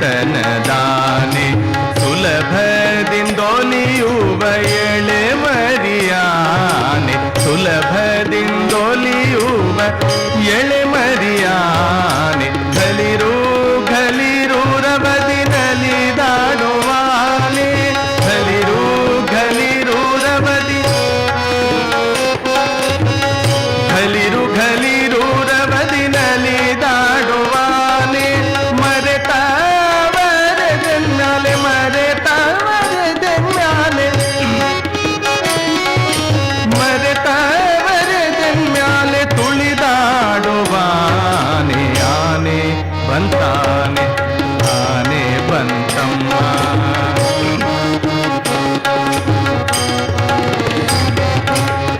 தன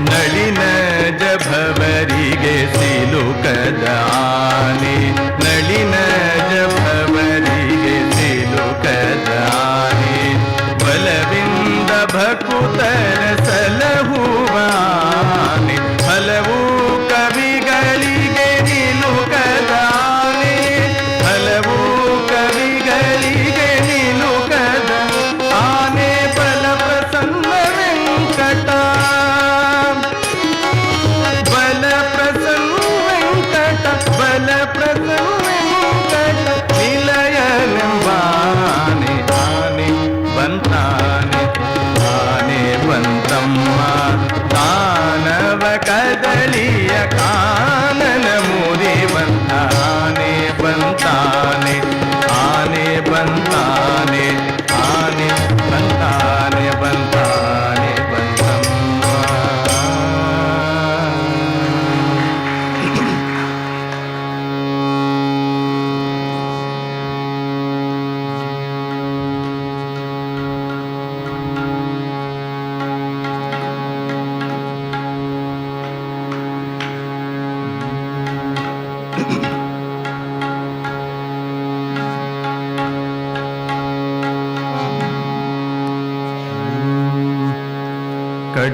नलिन जभवरी गे सिलु कदानी नलिन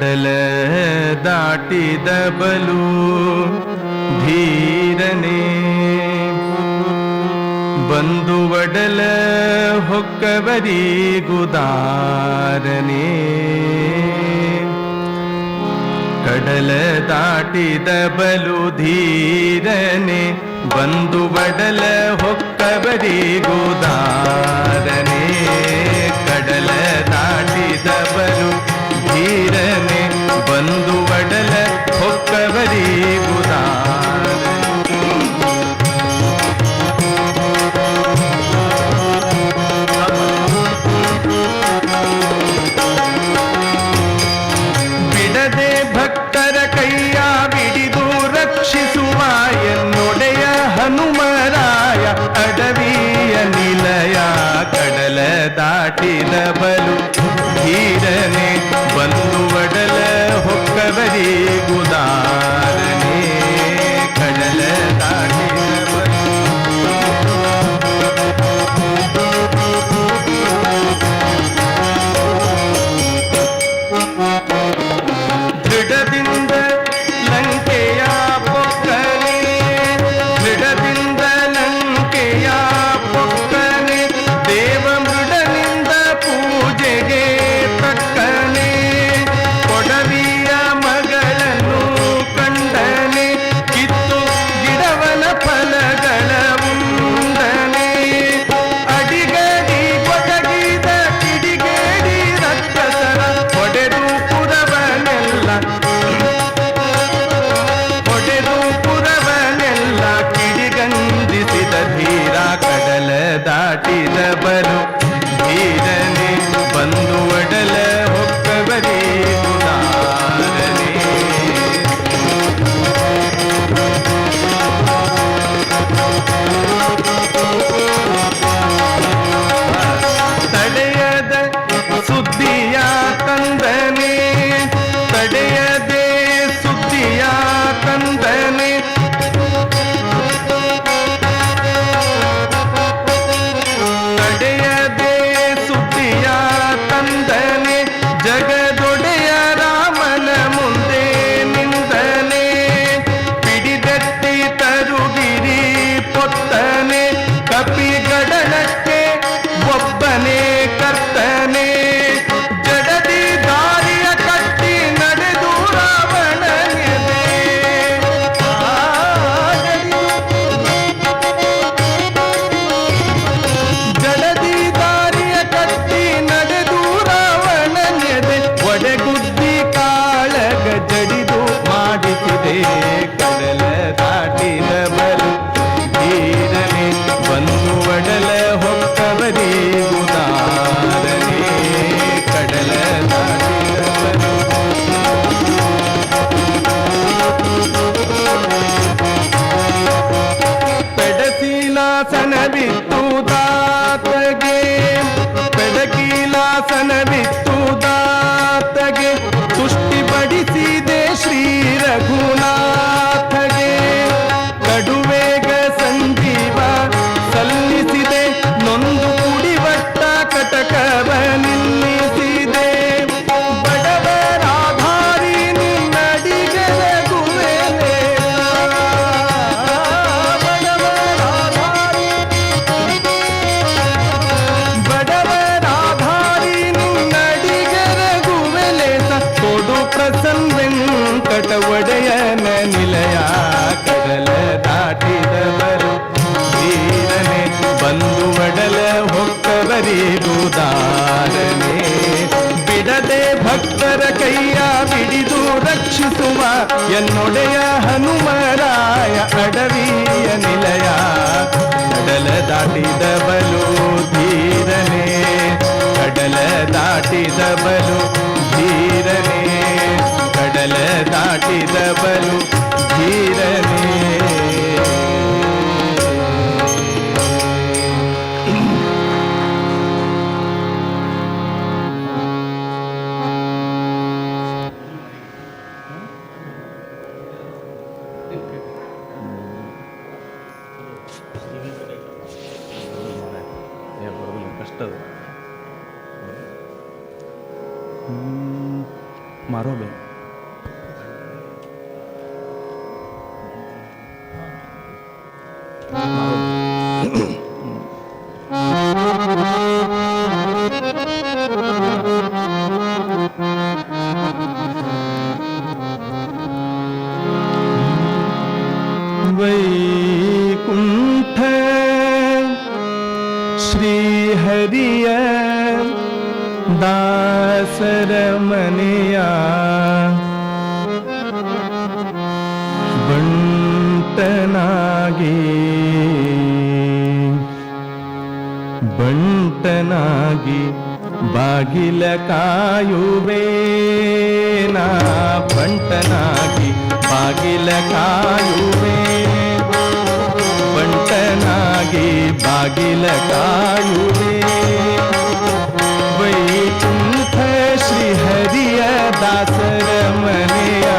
ಕಡಲ ದಾಟಿದ ಬಲು ಧೀರನೆ. ಬಂದು ಒಡಲ ಹೊಕ್ಕವರಿ ಗುದಾರನೆ. ಕಡಲ ದಾಟಿದ ಬಲು ಧೀರನೆ. ಬಂದು ಒಡಲ ಹೊಕ್ಕವರಿ ಗುದಾರನೆ. ಕಡಲ ದಾಟಿದ ಬಲು ವೀರನೆ ಬಂದು ಒಡಲ ಹೊಕ್ಕವರಿಗುದಾ దాటిదబలు ధీరనే. वैकुण्ठ श्रीहरिय दासरमणया बण्टनागे बण्टनागे ಬಾಗಿಲ ಕಾಯುವೇನಾ ಬಂಟನಾಗಿ बागिल कायुवे बंट नागे बागिल कायुवे वही चुंथ श्री हरिया दासर मनिया।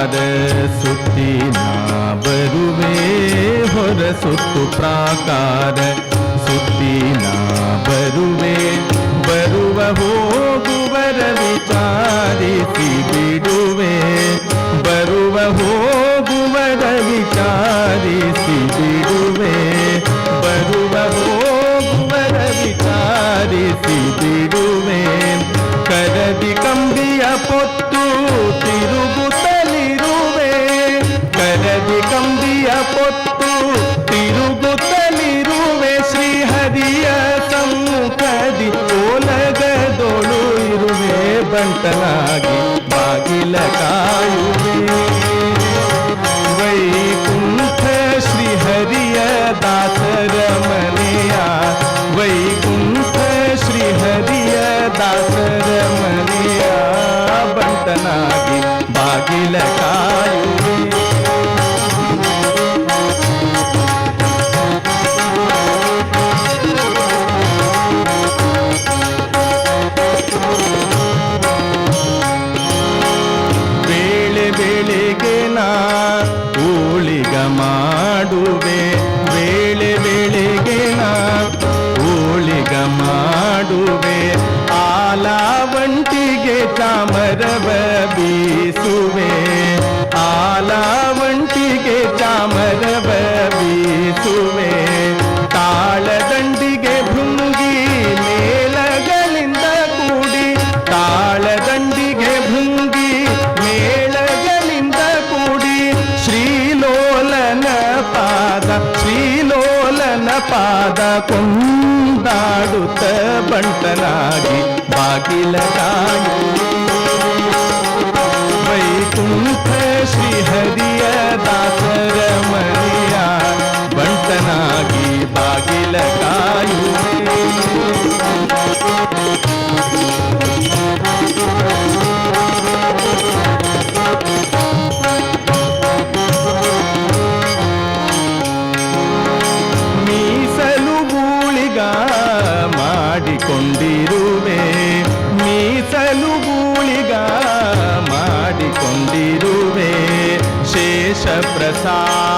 ನಾದ ಸುತ್ತಿ ನಾ ಬರುವೆ ಹೊರ ಸುತ್ತು ಪ್ರಾಕಾರ ಸುತ್ತಿ ನಾ ಬರುವೆ ಬರುವ ಹೋ Yes, I.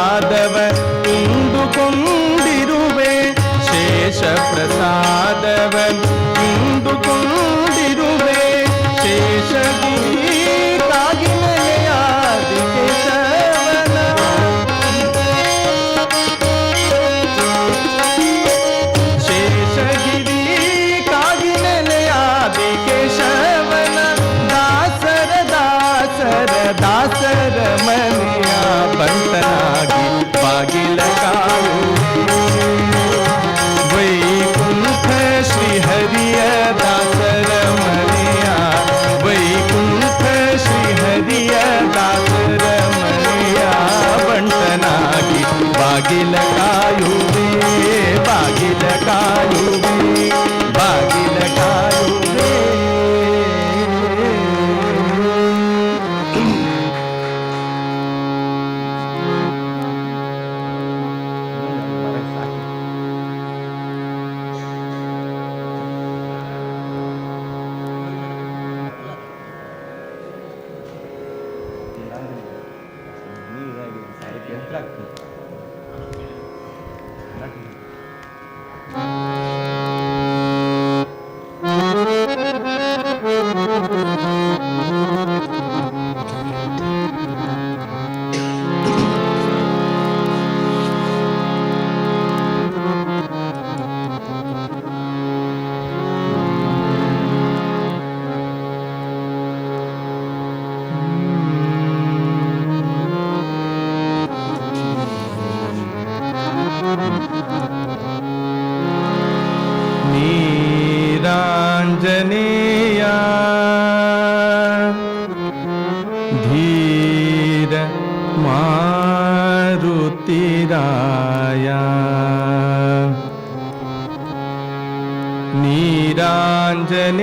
नीराञ्जनेया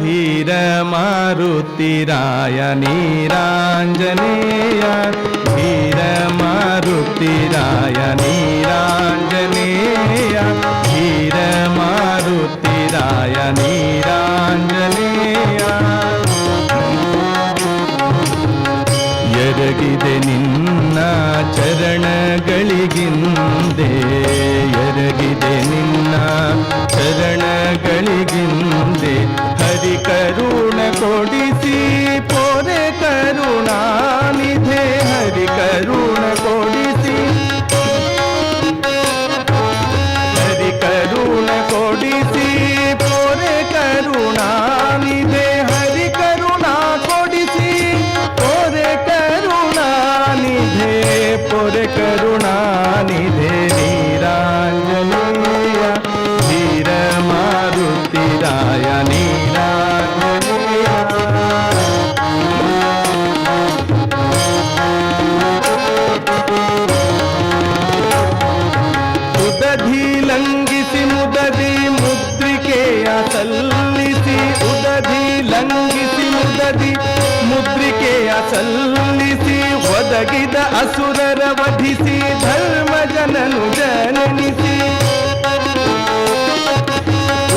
धीरमारुतिराय नीराञ्जनेया धीरमारुतिराय नीराञ्जनेया धीरमारुतिराय नीराञ्जनेया यरगिदे निन्ना चरणगलिगिन्दे यर ನಿನ್ನ ಚರಣಗಳಿಗಿಂದೆ ಹರಿ ಕರುಣ ಕೊಡಿಸಿ ಪೊರೆ ಕರುಣಾನಿಧೆ ಹರಿ ಕರುಣ ಕೊಡಿಸಿ ವಧಿಸಿ, ಧರ್ಮ ಜನನು ಜನನಿಸಿ.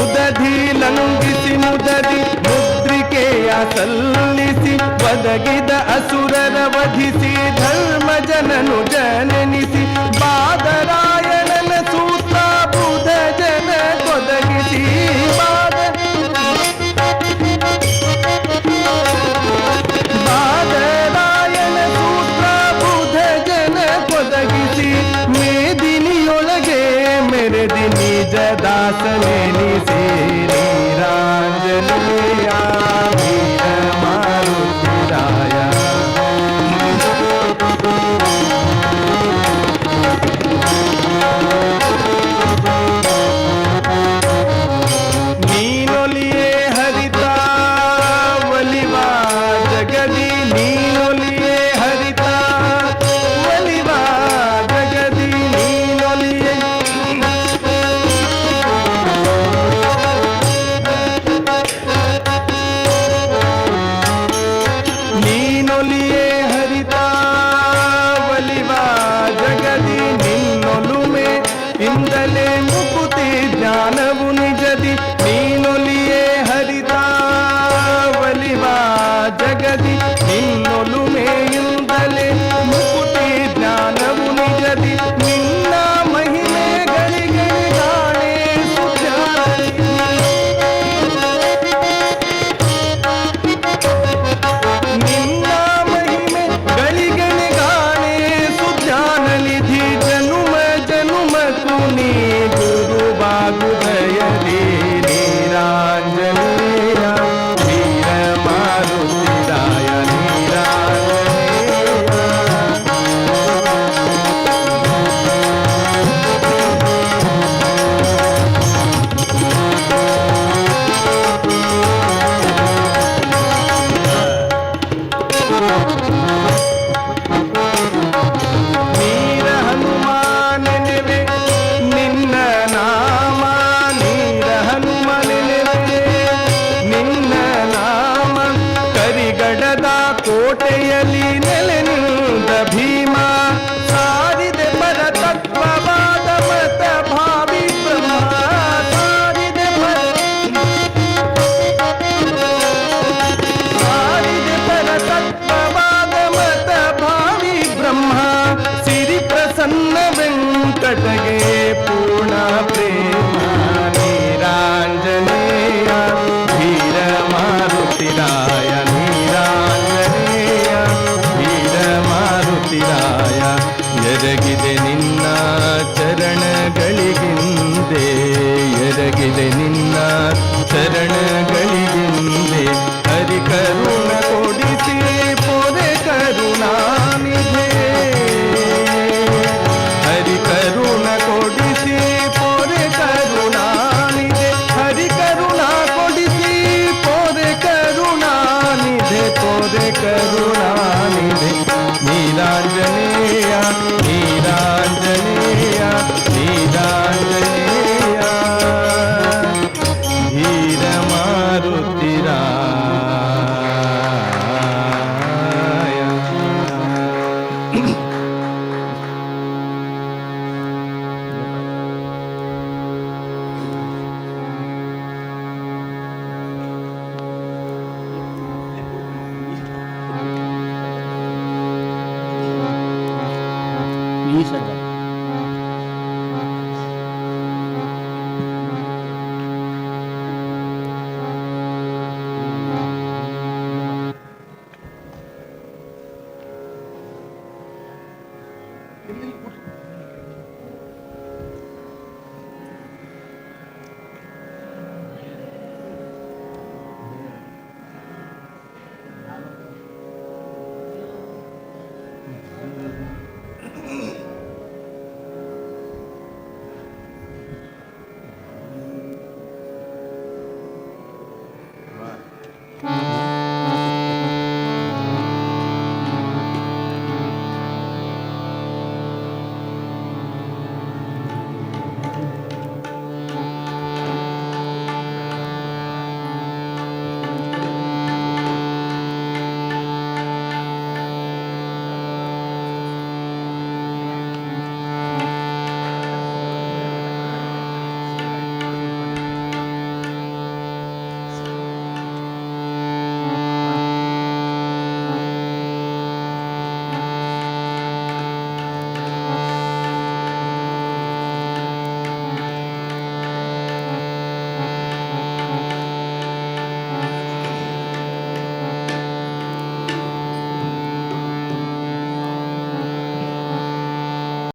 ಉದಧಿ ಲಂಘಿಸಿ ಮುದದಿ ಮುದ್ರಿಕೆಯ ಸಲ್ಲಿಸಿ, ಒದಗಿದ ಅಸುರರ ವಧಿಸಿ, ಧರ್ಮ ಜನನು ಜನನಿಸಿ. ಬಾದರಾಯಣನ શ્વાસ લેની છે ನೆಲೆನಿಂದ ಭೀ ஈஸ்வரன்